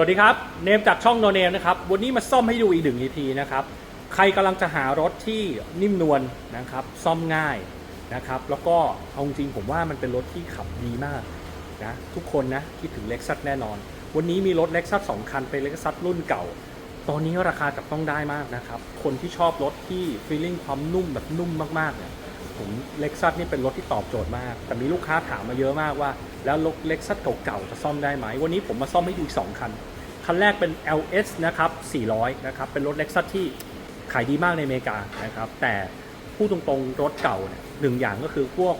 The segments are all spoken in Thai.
วัสดีครับ เนมจากช่องโนเนมนะครับ วันนี้มาซ่อมให้ดูอีกหนึ่ง EP นะครับ ใครกำลังจะหารถที่นิ่มนวลนะครับ ซ่อมง่ายนะครับ แล้วก็เอาจริงผมว่ามันเป็นรถที่ขับดีมากนะทุกคนนะคิดถึงเล็กซัสแน่นอน วันนี้มีรถเล็กซัสสองคันเป็นเล็กซัสรุ่นเก่า ตอนนี้ราคาจับต้องได้มากนะครับ คนที่ชอบรถที่ฟีลลิ่งความนุ่มแบบนุ่มมากๆเนี่ยผมเล็กซัสนี่เป็นรถที่ตอบโจทย์มาก แต่มีลูกค้าถามมาเยอะมากว่า แล้วรถเล็กซัสเก่าๆจะซ่อมได้ไหม วันนี้ผมมาซ่อมให้ดูอีกสองคัน คันแรกเป็น LS นะครับ 400 นะครับ เป็นรถเล็กซัสที่ขายดีมากในอเมริกานะครับ แต่พูดตรงๆ รถเก่าเนี่ยหนึ่งอย่างก็คือพวก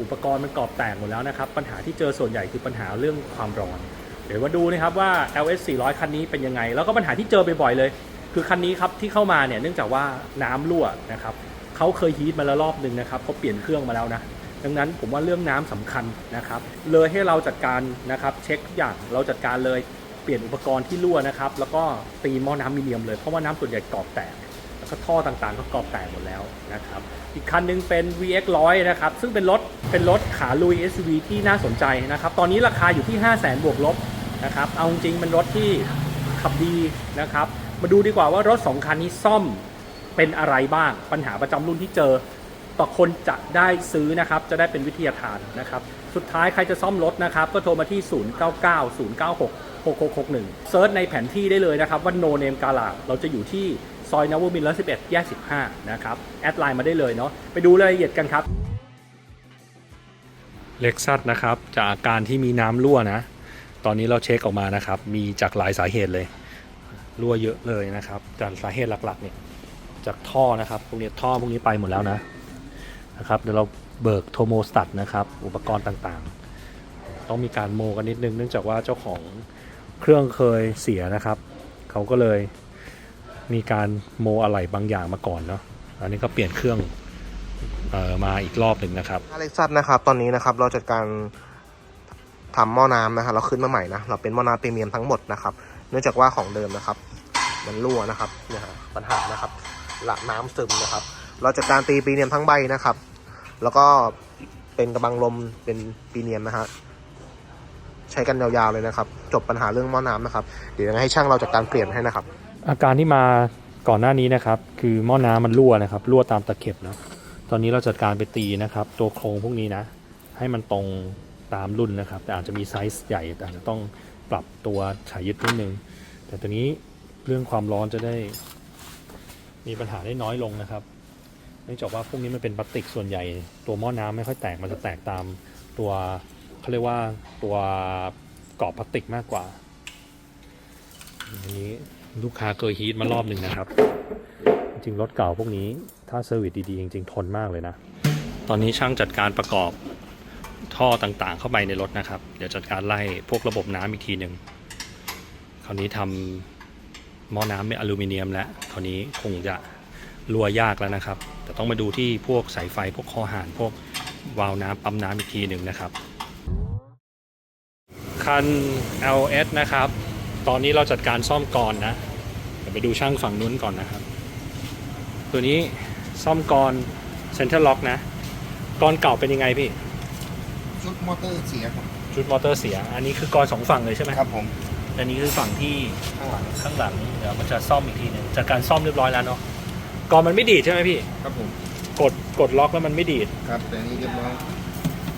อุปกรณ์มันกรอบแตกหมดแล้วนะครับ ปัญหาที่เจอส่วนใหญ่คือปัญหาเรื่องความร้อน เดี๋ยวมาดูนะครับว่า LS 400 คันนี้เป็นยังไง แล้วก็ปัญหาที่เจอบ่อยๆเลย คือคันนี้ครับที่เข้ามาเนี่ยเนื่องจากว่าน้ำรั่วนะครับเขาเคยฮีทมาแล้วรอบหนึ่งนะครับเขาเปลี่ยนเครื่องมาแล้วนะดังนั้นผมว่าเรื่องน้ำสำคัญนะครับ เลยให้เราจัดการนะครับเช็คทุกอย่างเราจัดการเลย เปลี่ยนอุปกรณ์ที่รั่วนะครับ แล้วก็ตีหม้อน้ำมิเนียมเลย เพราะว่าน้ำส่วนใหญ่กรอบแตก แล้วก็ท่อต่างๆก็กรอบแตกหมดแล้วนะครับ อีกคันหนึงเป็น VX 100นะครับ ซึ่งเป็นรถ เป็นรถขาลุย SUV ที่น่าสนใจนะครับ ตอนนี้ราคาอยู่ที่ 5 0 0 0 0 0บวกลบนะครับ เอาจริงๆเป็นรถที่ขับดีนะครับ มาดูดีกว่าว่ารถ 2 คันนี้ซ่อมเป็นอะไรบ้าง ปัญหาประจำรุ่นที่เจอ ต่อคนจะได้ซื้อนะครับ จะได้เป็นวิทยาทานนะครับ สุดท้ายใครจะซ่อมรถนะครับ ก็โทรมาที่ 099 096 6661เซิร์ชในแผนที่ได้เลยนะครับว่า No Name Gala เราจะอยู่ที่ซอยนวมินทร์11 แยก 15 นะครับ แอดไลน์มาได้เลยเนาะไปดูรายละเอียดกันครับเล็กซัสนะครับ จากอาการที่มีน้ำรั่วนะ ตอนนี้เราเช็คออกมานะครับ มีจากหลายสาเหตุเลย รั่วเยอะเลยนะครับแต่สาเหตุหลักๆเนี่ยจากท่อนะครับพวกนี้ท่อพวกนี้ไปหมดแล้วนะนะครับเดี๋ยวเราเบิกโทโมสตัดนะครับ อุปกรณ์ต่างๆ ต้องมีการโมกันนิดนึงเนื่องจากว่าเจ้าของ เครื่องเคยเสียนะครับ เขาก็เลยมีการโมอะไหล่บางอย่างมาก่อนเนาะอันนี้ก็เปลี่ยนเครื่องออมาอีกรอบหนึ่งนะครับอเล็กซัสนะครับ ตอนนี้นะครับเราจัดการทำหม้อน้ำนะครับเราขึ้นมาใหม่นะเราเป็นหม้อน้ำพรีเมียมทั้งหมดนะครับ เนื่องจากว่าของเดิมนะครับ มันรั่วนะครับเนี่ยปัญหานะครับละน้ำซึมนะครับ เราจัดการตีพรีเมียมทั้งใบนะครับ แล้วก็เป็นกระบังลมเป็นพรีเมียมนะฮะ ใช้กันยาวๆเลยนะครับ จบปัญหาเรื่องหม้อน้ำนะครับ เดี๋ยวยังไงให้ช่างเราจัดการเปลี่ยนให้นะครับ อาการที่มาก่อนหน้านี้นะครับ คือหม้อน้ำมันรั่วนะครับรั่วตามตะเข็บนะตอนนี้เราจัดการไปตีนะครับ ตัวโครงพวกนี้นะ ให้มันตรงตามรุ่นนะครับ แต่อาจจะมีไซส์ใหญ่แต่อาจจะต้องปรับตัวฉายยึดนิดนึง แต่ตัวนี้เรื่องความร้อนจะได้ มีปัญหาได้น้อยลงนะครับเนื่องจากว่าพวกนี้มันเป็นพลาสติกส่วนใหญ่ ตัวหม้อน้ำไม่ค่อยแตกมันจะแตกตามตัว เขาเรียกว่าตัวกรอบพลาสติกมากกว่า อันนี้ลูกค้าเคยฮีทมารอบหนึ่งนะครับ จริงรถเก่าพวกนี้ถ้าเซอร์วิสดีๆ จริง ๆ ทนมากเลยนะ ตอนนี้ช่างจัดการประกอบท่อต่างๆ เข้าไปในรถนะครับ เดี๋ยวจัดการไล่พวกระบบน้ำอีกทีหนึ่งคราวนี้ทำหม้อน้ำเป็นอลูมิเนียมแล้วคราวนี้คงจะรัวยากแล้วนะครับ แต่ต้องมาดูที่พวกสายไฟพวกคอหานพวกวาล์วน้ำปั๊มน้ำอีกทีหนึ่งนะครับ คัน LS นะครับ ตอนนี้เราจัดการซ่อมก่อนนะ เดี๋ยวไปดูช่างฝั่งนู้นก่อนนะครับ ตัวนี้ซ่อมกรเซ็นเตอร์ล็อกนะกรเก่าเป็นยังไงพี่ ชุดมอเตอร์เสียครับชุดมอเตอร์เสีย อันนี้คือกรสองฝั่งเลยใช่ไหมครับผมอันนี้คือฝั่งที่ข้างหลังข้างหลังเดี๋ยวมันจะซ่อมอีกทีหนึงจัดการซ่อมเรียบร้อยแล้วเนาะกรมันไม่ดีดใช่ไหมพี่ ครับผมกดกดล็อกแล้วมันไม่ดีดครับแต่นี่เรียบร้อย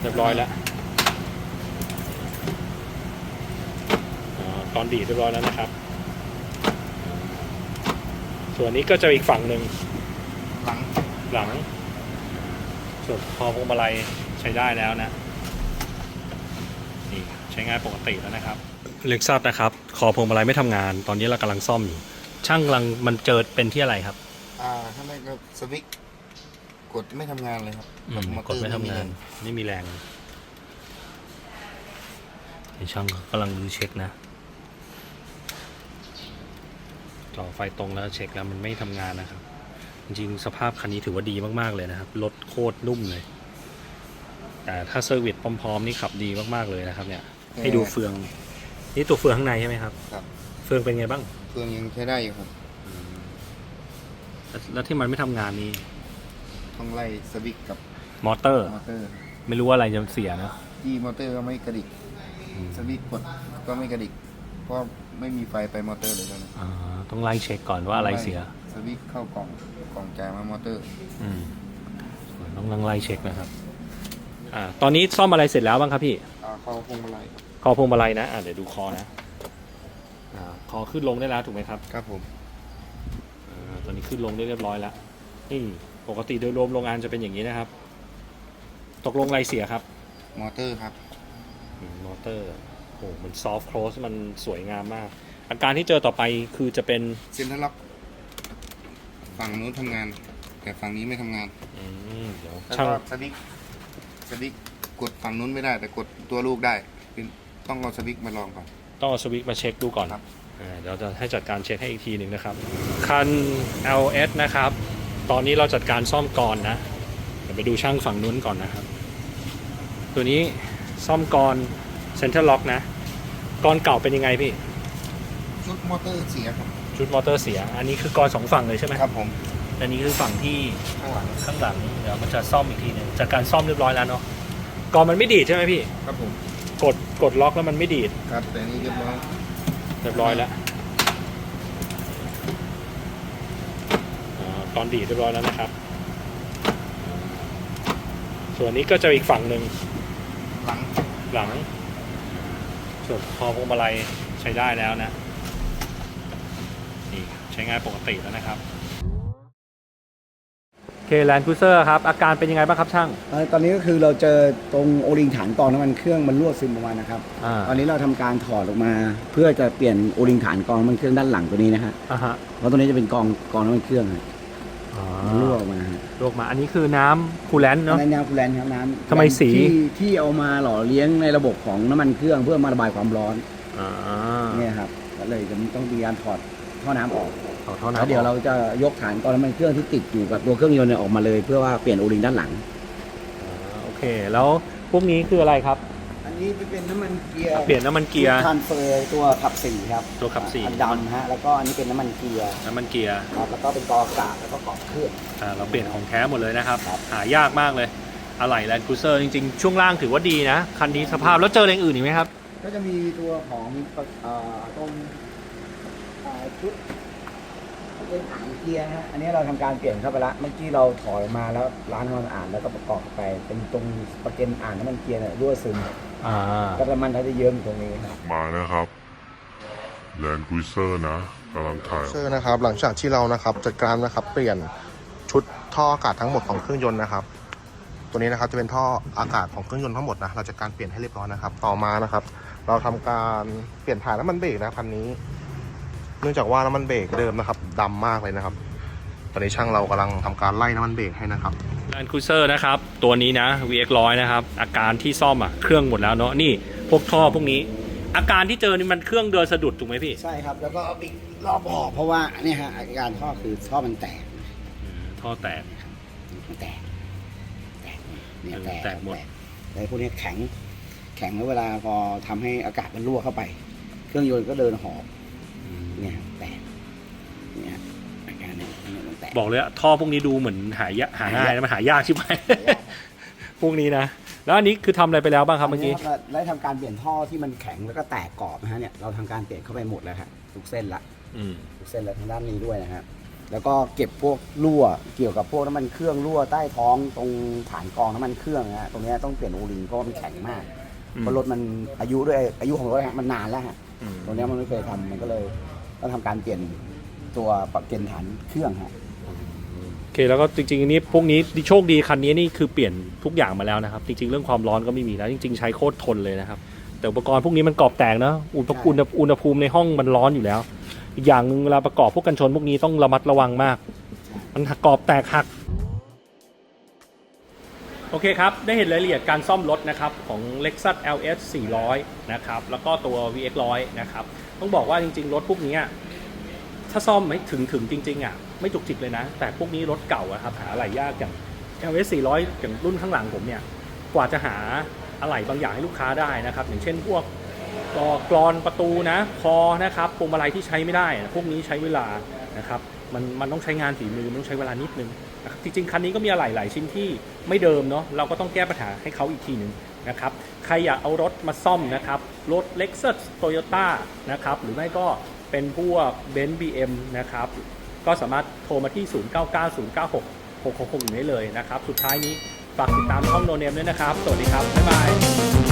เรียบร้อยแล้วอ่า ตอนดีดเรียบร้อยแล้วนะครับ ส่วนนี้ก็จะอีกฝั่งหนึ่งหลังหลัง ส่วนคอพวงมาลัยใช้ได้แล้วนะนี่ใช้งานปกติแล้วนะครับเล็กซัสนะครับ คอพวงมาลัยไม่ทำงาน ตอนนี้เรากำลังซ่อมอยู่ ช่างกำลังมันเจอเป็นที่อะไรครับ อ่าข้างในก็สวิตช์กดไม่ทำงานเลยครับอืมอกดไม่ทำงานไม่มีแรงเดี๋ยวช่างกำลังดูเช็คนะ ต่อไฟตรงแล้วเช็คแล้วมันไม่ทำงานนะครับ จริงๆสภาพคันนี้ถือว่าดีมากๆเลยนะครับรถโคตรนุ่มเลย แต่ถ้าเซอร์วิสพร้อมๆนี่ขับดีมากๆเลยนะครับ เนี่ย ให้ดูเฟือง นี่ตัวเฟืองข้างในใช่ไหมครับครับ เฟืองเป็นไงบ้างเครื่องยังใช้ได้อยู่ครับ แล้วแล้วที่มันไม่ทำงานนี่ต้องไล่สวิตช์กับมอเตอร์มอเตอร์ ไม่รู้ว่าอะไรจะเสียนะที่มอเตอร์ก็ไม่กระดิกสวิตช์กดก็ไม่กระดิกเพราะ ไม่มีไฟไปมอเตอร์เลยตอนนี้อ่าต้องไล่เช็คก่อนว่าอะไรเสีย สวิตช์เข้ากล่องกล่องจ่ายมามอเตอร์ อืมต้องนั่งไล่เช็คนะครับ อ่า ตอนนี้ซ่อมอะไรเสร็จแล้วบ้างครับพี่ อ่าเข้าพวงมาลัยคอพวงมาลัยนะ อ่าเดี๋ยวดูคอนะ อ่า คอขึ้นลงได้แล้วถูกไหมครับ ครับผมอ่า ตอนนี้ขึ้นลงได้เรียบร้อยแล้ว นี่ ปกติโดยรวมโรงงานจะเป็นอย่างนี้นะครับ ตกลงอะไรเสียครับ มอเตอร์ครับอืมมอเตอร์ โอ้มันซอฟต์โคลสมันสวยงามมาก อาการที่เจอต่อไปคือจะเป็นเซ็นทรัลล็อกฝั่งนู้นทำงาน แต่ฝั่งนี้ไม่ทำงานอืมเดี๋ยวแล้วช่างก็สวิตช์สวิตช์กดฝั่งนู้นไม่ได้ แต่กดตัวลูกได้เป็นต้องเอาสวิตช์มาลองก่อน ต้องเอาสวิตช์มาเช็คดูก่อนครับ อ่าเดี๋ยวจะให้จัดการเช็คให้อีกทีหนึ่งนะครับ คัน LS นะครับ ตอนนี้เราจัดการซ่อมก่อนนะ เดี๋ยวไปดูช่างฝั่งนู้นก่อนนะครับ ตัวนี้ซ่อมกรเซ็นเตอร์ล็อกนะ กรเก่าเป็นยังไงพี่ ชุดมอเตอร์เสียครับชุดมอเตอร์เสีย อันนี้คือกรสองฝั่งเลยใช่ไหมครับผมอันนี้คือฝั่งที่ข้างหลังข้างหลังเดี๋ยวมันจะซ่อมอีกทีหนึงจัดการซ่อมเรียบร้อยแล้วเนาะกรมันไม่ดีดใช่ไหมพี่ ครับผมกดกดล็อกแล้วมันไม่ดีดครับแต่นี่เรียบร้อยเรียบร้อยแล้วอ่าตอนดีดเรียบร้อยแล้วนะครับ ส่วนนี้ก็จะอีกฝั่งหนึ่งหลังหลัง ส่วนคอพวงมาลัยใช้ได้แล้วนะ นี่ใช้งานปกติแล้วนะครับเคแลนด์คูเซอร์ครับ อาการเป็นยังไงบ้างครับช่าง เอ่อตอนนี้ก็คือเราเจอตรงโอลิงฐานกรองน้ำมันเครื่องมันรั่วซึมออกมานะครับ อ่า ตอนนี้เราทำการถอดออกมา เพื่อจะเปลี่ยนโอลิงฐานกรองน้ำมันเครื่องด้านหลังตัวนี้นะฮะอ่าฮะเพราะตัวนี้จะเป็นกรองกรองน้ำมันเครื่องฮะมันรั่วออกมาฮะ ลวกมา อันนี้คือน้ำคูลแลนต์เนาะ ในน้ำคูลแลนต์ครับน้ำทำไมสี ที่ที่เอามาหล่อเลี้ยงในระบบของน้ำมันเครื่องเพื่อมาระบายความร้อนอ่าเนี่ยครับก็เลยจะต้องมีการถอดท่อน้ำออกเอาเท่านั้แล้วนเดี๋ยวเราจะยกฐานกรองน้ำมันเครื่องที่ติดอยู่กับตัวเครื่องยนต์เนี่ยออกมาเลย เพื่อว่าเปลี่ยนโอลิงด้านหลังโอเค แล้วพวกนี้คืออะไรครับ อันนี้เป็นน้ำมันเกียร์เปลี่ยนน้ำมันเกียร์ทรานสเฟอร์ตัวขับสี่ครับตัวขับสี่ อันดำฮะ แล้วก็อันนี้เป็นน้ำมันเกียร์น้ำมันเกียร์ครับแล้วก็เป็นกรองอากาศแล้วก็กรอบเครื่อง อ่าเราเปลี่ยนของแท้หมดเลยนะครับครับ หายากมากเลยอะไหล่แลนด์ครูเซอร์จริงๆ ช่วงล่างถือว่าดีนะ คันนี้สภาพแล้วเจออะไรอื่นอีกไหมครับ ก็จะมีตัวของเอ่อตรงเอ่อชุดเป็นอ่างเกียร์ฮะ อันนี้เราทำการเปลี่ยนเข้าไปละเมื่อกี้เราถอยมาแล้วล้างความสะอาดแล้วก็ประกอบไปเป็นตรงประเก็นอ่างน้ำมันเกียร์เนี่ยรั่วซึม อ่าก็น้ำมันเขาจะเยิ้มอยู่ตรงนี้ครับมานะครับแลนด์ครูเซอร์นะกำลังถ่ายเซอร์นะครับหลังจากที่เรานะครับจัดการนะครับเปลี่ยนชุดท่ออากาศทั้งหมดของเครื่องยนต์นะครับ ตัวนี้นะครับจะเป็นท่ออากาศของเครื่องยนต์ทั้งหมดนะเราจัดการเปลี่ยนให้เรียบร้อยนะครับ ต่อมานะครับ เราทำการเปลี่ยนถ่ายน้ำมันเบรกนะคันนี้ เนื่องจากว่าน้ำมันเบรกเดิมนะครับดำมากเลยนะครับ ตอนนี้ช่างเรากำลังทำการไล่น้ำมันเบรกให้นะครับ แลนด์ครูเซอร์นะครับ ตัวนี้นะ VX ร้อยนะครับ อาการที่ซ่อมอะเครื่องหมดแล้วเนาะนี่พวกท่อพวกนี้ อาการที่เจอนี่มันเครื่องเดินสะดุดถูกไหมพี่ ใช่ครับ แล้วก็เอาอีกรอบออกเพราะว่าเนี่ยฮะอาการท่อคือท่อมันแตกท่อแตกมันแตกแตกเนี่ยเออแตกแตกหมดแต่พวกนี้แข็งแข็งแล้วเวลาพอทำให้อากาศมันรั่วเข้าไป เครื่องยนต์ก็เดินหอบเนี่ยแตก บอกเลยอะท่อพวกนี้ดูเหมือนหายะหาง่ายนะมันหายากใช่ไหม พวกนี้นะ แล้วอันนี้คือทำอะไรไปแล้วบ้างครับเมื่อกี้ นนี้ราได้ทำการเปลี่ยนท่อที่มันแข็งแล้วก็แตกกรอบนะฮะเนี่ยเราทำการเปลี่ยนเข้าไปหมดแล้วครับทุกเส้นละอืม ทุกเส้นแล้วทางด้านนี้ด้วยนะฮะแล้วก็เก็บพวกรั่วเกี่ยวกับพวกน้ำมันเครื่องรั่วใต้ท้องตรงฐานกรองน้ำมันเครื่องนะฮะตรงเนี้ยต้องเปลี่ยนโอลิงเพราะว่ามันแข็งมากอืม เพราะรถมันอายุด้วยอายุของรถฮะมันนานแล้วฮะอืมตรงเนี้ยมันไม่เคยทำมันก็เลยต้องทำการเปลี่ยนตัวปรับเกณฑ์ฐานเครื่องฮะ โอเคแล้วก็จริงๆอันนี้พวกนี้โชคดีคันนี้นี่คือเปลี่ยนทุกอย่างมาแล้วนะครับ จริงๆเรื่องความร้อนก็ไม่มีแล้วจริง ๆ ใช้โคตรทนเลยนะครับ แต่อุปกรณ์พวกนี้มันกรอบแตกนะอุณหภูมิอุณหภูมิในห้องมันร้อนอยู่แล้ว อีกอย่างหนึ่งเวลาประกอบพวกกันชนพวกนี้ต้องระมัดระวังมาก มันหักกรอบแตกหักโอเคครับ ได้เห็นรายละเอียดการซ่อมรถนะครับของ Lexus LS 400 นะครับ แล้วก็ตัว VX 100 นะครับ ต้องบอกว่าจริง ๆ รถพวกนี้ถ้าซ่อมไม่ถึงถึงจริง ๆ อะ ไม่จุกจิกเลยนะ แต่พวกนี้รถเก่าอะครับหาอะไรยากอย่าง LS 400อย่างรุ่นข้างหลังผมเนี่ยกว่าจะหาอะไรบางอย่างให้ลูกค้าได้นะครับ อย่างเช่นพวกกรอกรอนประตูนะคอนะครับพวงมาลัยที่ใช้ไม่ได้ พวกนี้ใช้เวลานะครับมันมันต้องใช้งานฝีมือมันต้องใช้เวลานิดนึงนะครับจริงๆคันนี้ก็มีอะไรหลายชิ้นที่ไม่เดิมเนาะเราก็ต้องแก้ปัญหาให้เขาอีกทีหนึ่งนะครับใครอยากเอารถมาซ่อมนะครับรถ Lexus Toyota นะครับหรือไม่ก็เป็นพวก Benz BM นะครับ ก็สามารถโทรมาที่ 099096 666นี้เลยนะครับ สุดท้ายนี้ฝากติดตามช่องโนเนมด้วยนะครับ สวัสดีครับ บ๊ายบาย